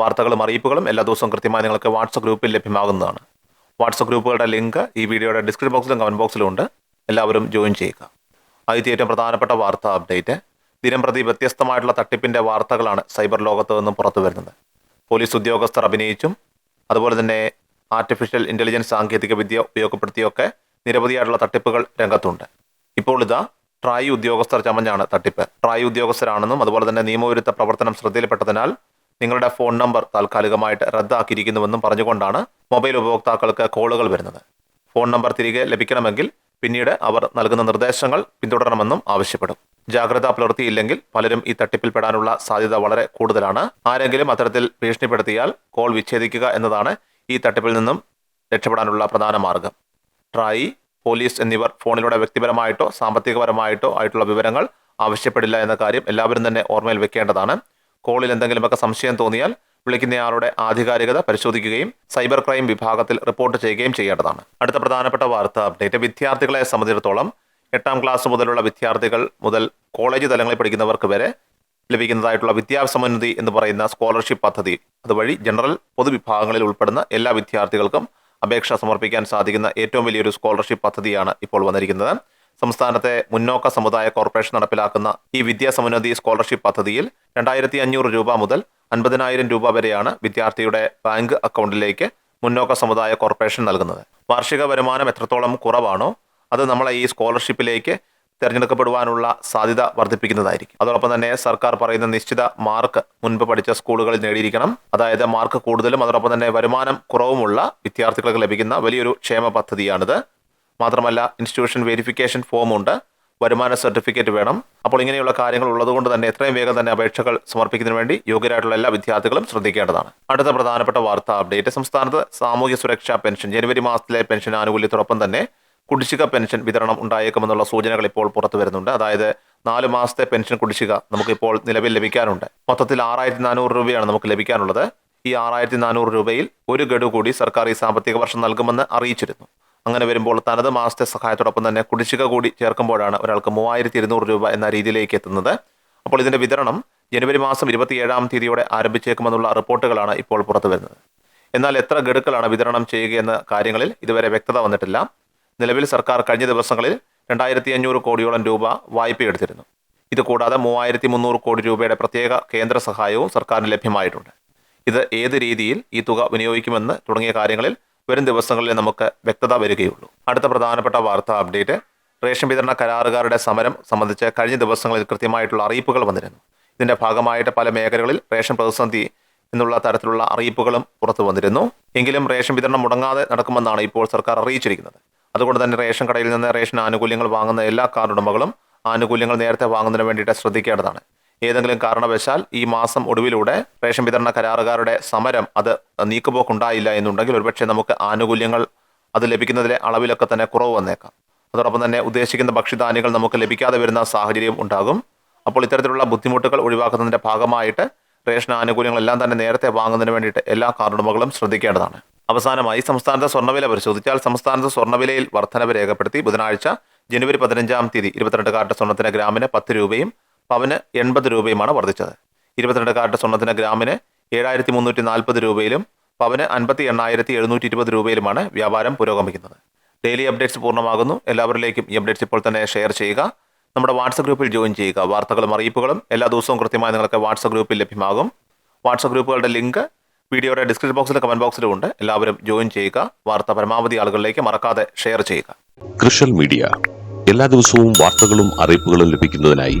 വാർത്തകളും അറിയിപ്പുകളും എല്ലാ ദിവസവും കൃത്യമായി നിങ്ങൾക്ക് വാട്സപ്പ് ഗ്രൂപ്പിൽ ലഭ്യമാകുന്നതാണ്. വാട്സപ്പ് ഗ്രൂപ്പുകളുടെ ലിങ്ക് ഈ വീഡിയോയുടെ ഡിസ്ക്രിപ്ഷൻ ബോക്സിലും കമന്റ് ബോക്സിലും ഉണ്ട്. എല്ലാവരും ജോയിൻ ചെയ്യുക. ആദ്യത്തെ ഏറ്റവും പ്രധാനപ്പെട്ട വാർത്ത അപ്ഡേറ്റ് ദിനംപ്രതി വ്യത്യസ്തമായിട്ടുള്ള തട്ടിപ്പിന്റെ വാർത്തകളാണ് സൈബർ ലോകത്ത് നിന്നും പുറത്തു വരുന്നത്. പോലീസ് ഉദ്യോഗസ്ഥർ അഭിനയിച്ചും അതുപോലെ തന്നെ ആർട്ടിഫിഷ്യൽ ഇന്റലിജൻസ് സാങ്കേതിക വിദ്യ ഉപയോഗപ്പെടുത്തിയൊക്കെ നിരവധിയായിട്ടുള്ള തട്ടിപ്പുകൾ രംഗത്തുണ്ട്. ഇപ്പോൾ ഇതാ ട്രായ് ഉദ്യോഗസ്ഥർ ചമഞ്ഞാണ് തട്ടിപ്പ്. ട്രായ് ഉദ്യോഗസ്ഥരാണെന്നും അതുപോലെ തന്നെ നിയമവിരുദ്ധ പ്രവർത്തനം ശ്രദ്ധയിൽപ്പെട്ടതിനാൽ നിങ്ങളുടെ ഫോൺ നമ്പർ താൽക്കാലികമായിട്ട് റദ്ദാക്കിയിരിക്കുന്നുവെന്നും പറഞ്ഞുകൊണ്ടാണ് മൊബൈൽ ഉപഭോക്താക്കൾക്ക് കോളുകൾ വരുന്നത്. ഫോൺ നമ്പർ തിരികെ ലഭിക്കണമെങ്കിൽ പിന്നീട് അവർ നൽകുന്ന നിർദ്ദേശങ്ങൾ പിന്തുടരണമെന്നും ആവശ്യപ്പെടും. ജാഗ്രത പുലർത്തിയില്ലെങ്കിൽ പലരും ഈ തട്ടിപ്പിൽപ്പെടാനുള്ള സാധ്യത വളരെ കൂടുതലാണ്. ആരെങ്കിലും അത്തരത്തിൽ ഭീഷണിപ്പെടുത്തിയാൽ കോൾ വിച്ഛേദിക്കുക എന്നതാണ് ഈ തട്ടിപ്പിൽ നിന്നും രക്ഷപ്പെടാനുള്ള പ്രധാന മാർഗം. ട്രായി പോലീസ് എന്നിവർ ഫോണിലൂടെ വ്യക്തിപരമായിട്ടോ സാമ്പത്തികപരമായിട്ടോ ആയിട്ടുള്ള വിവരങ്ങൾ ആവശ്യപ്പെടില്ല എന്ന കാര്യം എല്ലാവരും തന്നെ ഓർമ്മയിൽ വെക്കേണ്ടതാണ്. കോളിൽ എന്തെങ്കിലുമൊക്കെ സംശയം തോന്നിയാൽ വിളിക്കുന്നയാളുടെ ആധികാരികത പരിശോധിക്കുകയും സൈബർ ക്രൈം വിഭാഗത്തിൽ റിപ്പോർട്ട് ചെയ്യുകയും ചെയ്യേണ്ടതാണ്. അടുത്ത പ്രധാനപ്പെട്ട വാർത്ത അപ്ഡേറ്റ്. വിദ്യാർത്ഥികളെ സംബന്ധിച്ചിടത്തോളം എട്ടാം ക്ലാസ് മുതലുള്ള വിദ്യാർത്ഥികൾ മുതൽ കോളേജ് തലങ്ങളിൽ പഠിക്കുന്നവർക്ക് വരെ ലഭിക്കുന്നതായിട്ടുള്ള വിദ്യാസമോന്നതി എന്ന് പറയുന്ന സ്കോളർഷിപ്പ് പദ്ധതി അതുവഴി ജനറൽ പൊതുവിഭാഗങ്ങളിൽ ഉൾപ്പെടുന്ന എല്ലാ വിദ്യാർത്ഥികൾക്കും അപേക്ഷ സമർപ്പിക്കാൻ സാധിക്കുന്ന ഏറ്റവും വലിയൊരു സ്കോളർഷിപ്പ് പദ്ധതിയാണ് ഇപ്പോൾ വന്നിരിക്കുന്നത്. സംസ്ഥാനത്തെ മുന്നോക്ക സമുദായ കോർപ്പറേഷൻ നടപ്പിലാക്കുന്ന ഈ വിദ്യാസമുന്നതി സ്കോളർഷിപ്പ് പദ്ധതിയിൽ രണ്ടായിരത്തി അഞ്ഞൂറ് രൂപ മുതൽ അൻപതിനായിരം രൂപ വരെയാണ് വിദ്യാർത്ഥിയുടെ ബാങ്ക് അക്കൗണ്ടിലേക്ക് മുന്നോക്ക സമുദായ കോർപ്പറേഷൻ നൽകുന്നത്. വാർഷിക വരുമാനം എത്രത്തോളം കുറവാണോ അത് നമ്മളെ ഈ സ്കോളർഷിപ്പിലേക്ക് തിരഞ്ഞെടുക്കപ്പെടുവാനുള്ള സാധ്യത വർദ്ധിപ്പിക്കുന്നതായിരിക്കും. അതോടൊപ്പം തന്നെ സർക്കാർ പറയുന്ന നിശ്ചിത മാർക്ക് മുൻപ് പഠിച്ച സ്കൂളുകളിൽ നേടിയിരിക്കണം. അതായത് മാർക്ക് കൂടുതലും അതോടൊപ്പം തന്നെ വരുമാനം കുറവുമുള്ള വിദ്യാർത്ഥികൾക്ക് ലഭിക്കുന്ന വലിയൊരു ക്ഷേമ പദ്ധതിയാണിത്. മാത്രമല്ല ഇൻസ്റ്റിറ്റ്യൂഷൻ വെരിഫിക്കേഷൻ ഫോമുണ്ട് വരുമാന സർട്ടിഫിക്കറ്റ് വേണം. അപ്പോൾ ഇങ്ങനെയുള്ള കാര്യങ്ങൾ ഉള്ളതുകൊണ്ട് തന്നെ എത്രയും വേഗം തന്നെ അപേക്ഷകൾ സമർപ്പിക്കുന്നതിന് വേണ്ടി യോഗ്യരായിട്ടുള്ള എല്ലാ വിദ്യാർത്ഥികളും ശ്രദ്ധിക്കേണ്ടതാണ്. അടുത്ത പ്രധാനപ്പെട്ട വാർത്താ അപ്ഡേറ്റ് സംസ്ഥാനത്ത് സാമൂഹ്യ സുരക്ഷാ പെൻഷൻ. ജനുവരി മാസത്തിലെ പെൻഷൻ ആനുകൂല്യത്തോടൊപ്പം തന്നെ കുടിശ്ശിക പെൻഷൻ വിതരണം ഉണ്ടായേക്കുമെന്നുള്ള സൂചനകൾ ഇപ്പോൾ പുറത്തു വരുന്നുണ്ട്. അതായത് നാല് മാസത്തെ പെൻഷൻ കുടിശ്ശിക നമുക്കിപ്പോൾ നിലവിൽ ലഭിക്കാനുണ്ട്. മൊത്തത്തിൽ ആറായിരത്തി നാനൂറ് രൂപയാണ് നമുക്ക് ലഭിക്കാനുള്ളത്. ഈ ആറായിരത്തി നാനൂറ് രൂപയിൽ ഒരു ഗഡു കൂടി സർക്കാർ ഈ സാമ്പത്തിക വർഷം നൽകുമെന്ന് അറിയിച്ചിരുന്നു. അങ്ങനെ വരുമ്പോൾ തനത് മാസത്തെ സഹായത്തോടൊപ്പം തന്നെ കുടിശ്ശിക കൂടി ചേർക്കുമ്പോഴാണ് ഒരാൾക്ക് മൂവായിരത്തി ഇരുന്നൂറ് രൂപ എന്ന രീതിയിലേക്ക് എത്തുന്നത്. അപ്പോൾ ഇതിന്റെ വിതരണം ജനുവരി മാസം ഇരുപത്തിയേഴാം തീയതിയോടെ ആരംഭിച്ചേക്കുമെന്നുള്ള റിപ്പോർട്ടുകളാണ് ഇപ്പോൾ പുറത്തു വരുന്നത്. എന്നാൽ എത്ര ഗഡുക്കളാണ് വിതരണം ചെയ്യുകയെന്ന കാര്യങ്ങളിൽ ഇതുവരെ വ്യക്തത വന്നിട്ടില്ല. നിലവിൽ സർക്കാർ കഴിഞ്ഞ ദിവസങ്ങളിൽ രണ്ടായിരത്തി അഞ്ഞൂറ് കോടിയോളം രൂപ വായ്പയെടുത്തിരുന്നു ഇതുകൂടാതെ മൂവായിരത്തി മുന്നൂറ് കോടി രൂപയുടെ പ്രത്യേക കേന്ദ്ര സഹായവും സർക്കാരിന് ലഭ്യമായിട്ടുണ്ട്. ഇത് ഏത് രീതിയിൽ ഈ തുക വിനിയോഗിക്കുമെന്ന് തുടങ്ങിയ കാര്യങ്ങളിൽ വരും ദിവസങ്ങളിൽ നമുക്ക് വ്യക്തത വരികയുള്ളൂ. അടുത്ത പ്രധാനപ്പെട്ട വാർത്താ അപ്ഡേറ്റ്. റേഷൻ വിതരണ കരാറുകാരുടെ സമരം സംബന്ധിച്ച് കഴിഞ്ഞ ദിവസങ്ങളിൽ കൃത്യമായിട്ടുള്ള അറിയിപ്പുകൾ വന്നിരുന്നു. ഇതിന്റെ ഭാഗമായിട്ട് പല മേഖലകളിൽ റേഷൻ പ്രതിസന്ധി എന്നുള്ള തരത്തിലുള്ള അറിയിപ്പുകളും പുറത്തു വന്നിരുന്നു. എങ്കിലും റേഷൻ വിതരണം മുടങ്ങാതെ നടക്കുമെന്നാണ് ഇപ്പോൾ സർക്കാർ അറിയിച്ചിരിക്കുന്നത്. അതുകൊണ്ട് തന്നെ റേഷൻ കടയിൽ നിന്ന് റേഷൻ ആനുകൂല്യങ്ങൾ വാങ്ങുന്ന എല്ലാ കാർഡ് ഉടമകളും ആനുകൂല്യങ്ങൾ നേരത്തെ വാങ്ങുന്നതിന് വേണ്ടിയിട്ട് ശ്രദ്ധിക്കേണ്ടതാണ്. ഏതെങ്കിലും കാരണവശാൽ ഈ മാസം ഒടുവിലൂടെ റേഷൻ വിതരണ കരാറുകാരുടെ സമരം അത് നീക്കുപോക്കുണ്ടായില്ല എന്നുണ്ടെങ്കിൽ ഒരുപക്ഷെ നമുക്ക് ആനുകൂല്യങ്ങൾ അത് ലഭിക്കുന്നതിലെ അളവിലൊക്കെ തന്നെ കുറവ് വന്നേക്കാം. അതോടൊപ്പം തന്നെ ഉദ്ദേശിക്കുന്ന ഭക്ഷ്യധാന്യങ്ങൾ നമുക്ക് ലഭിക്കാതെ വരുന്ന സാഹചര്യം ഉണ്ടാകും. അപ്പോൾ ഇത്തരത്തിലുള്ള ബുദ്ധിമുട്ടുകൾ ഒഴിവാക്കുന്നതിന്റെ ഭാഗമായിട്ട് റേഷൻ ആനുകൂല്യങ്ങളെല്ലാം തന്നെ നേരത്തെ വാങ്ങുന്നതിന് വേണ്ടിയിട്ട് എല്ലാ കാർഡുടമകളും ശ്രദ്ധിക്കേണ്ടതാണ്. അവസാനമായി സംസ്ഥാനത്തെ സ്വർണവില പരിശോധിച്ചാൽ സംസ്ഥാനത്ത് സ്വർണവിലയിൽ വർധനവ് രേഖപ്പെടുത്തി ബുധനാഴ്ച ജനുവരി പതിനഞ്ചാം തീയതി ഇരുപത്തിരണ്ട് കാർഡ് സ്വർണത്തിന് ഗ്രാമിന് പത്ത് രൂപയും പവന് എൺപത് രൂപയുമാണ് വർദ്ധിച്ചത്. ഇരുപത്തിരണ്ട് കാരറ്റ് സ്വർണത്തിന് ഗ്രാമിന് ഏഴായിരത്തി മുന്നൂറ്റി നാൽപ്പത് രൂപയിലും പവന് അൻപത്തി എണ്ണായിരത്തി എഴുന്നൂറ്റി ഇരുപത് രൂപയിലുമാണ് വ്യാപാരം പുരോഗമിക്കുന്നത്. ഡെയിലി അപ്ഡേറ്റ്സ് പൂർണമാകുന്നു. എല്ലാവരിലേക്കും ഈ അപ്ഡേറ്റ്സ് ഇപ്പോൾ തന്നെ ഷെയർ ചെയ്യുക. നമ്മുടെ വാട്സപ്പ് ഗ്രൂപ്പിൽ ജോയിൻ ചെയ്യുക. വാർത്തകളും അറിയിപ്പുകളും എല്ലാ ദിവസവും കൃത്യമായി നിങ്ങൾക്ക് വാട്സപ്പ് ഗ്രൂപ്പിൽ ലഭ്യമാകും. വാട്സപ്പ് ഗ്രൂപ്പുകളുടെ ലിങ്ക് വീഡിയോയുടെ ഡിസ്ക്രിപ്ഷൻ ബോക്സിലും കമന്റ് ബോക്സിലും ഉണ്ട്. എല്ലാവരും ജോയിൻ ചെയ്യുക. വാർത്ത പരമാവധി ആളുകളിലേക്ക് മറക്കാതെ ഷെയർ ചെയ്യുക. Social media. എല്ലാ ദിവസവും വാർത്തകളും അറിയിപ്പുകളും ലഭിക്കുന്നതിനായി